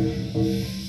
Música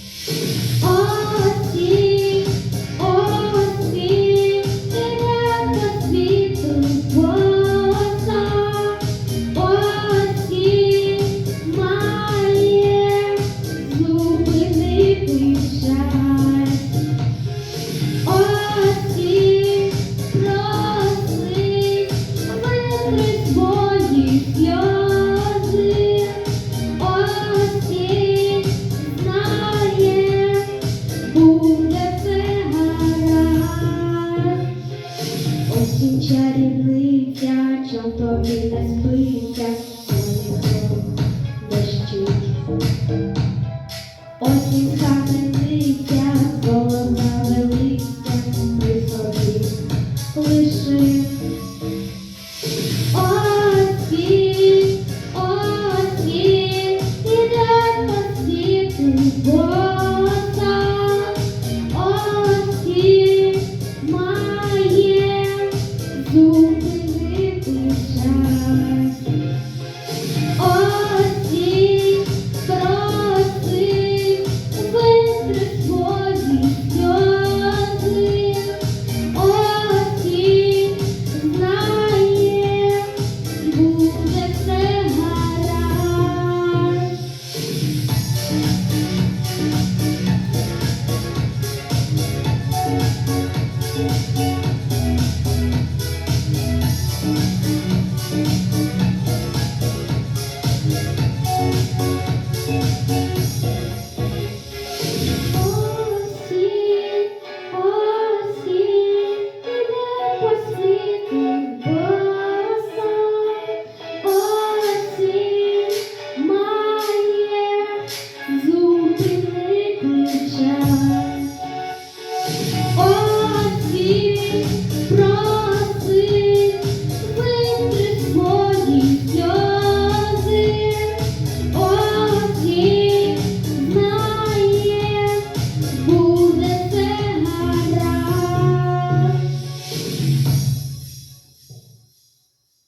тобі не спиться, дощить. Осінь хати, голова велика, високі. Música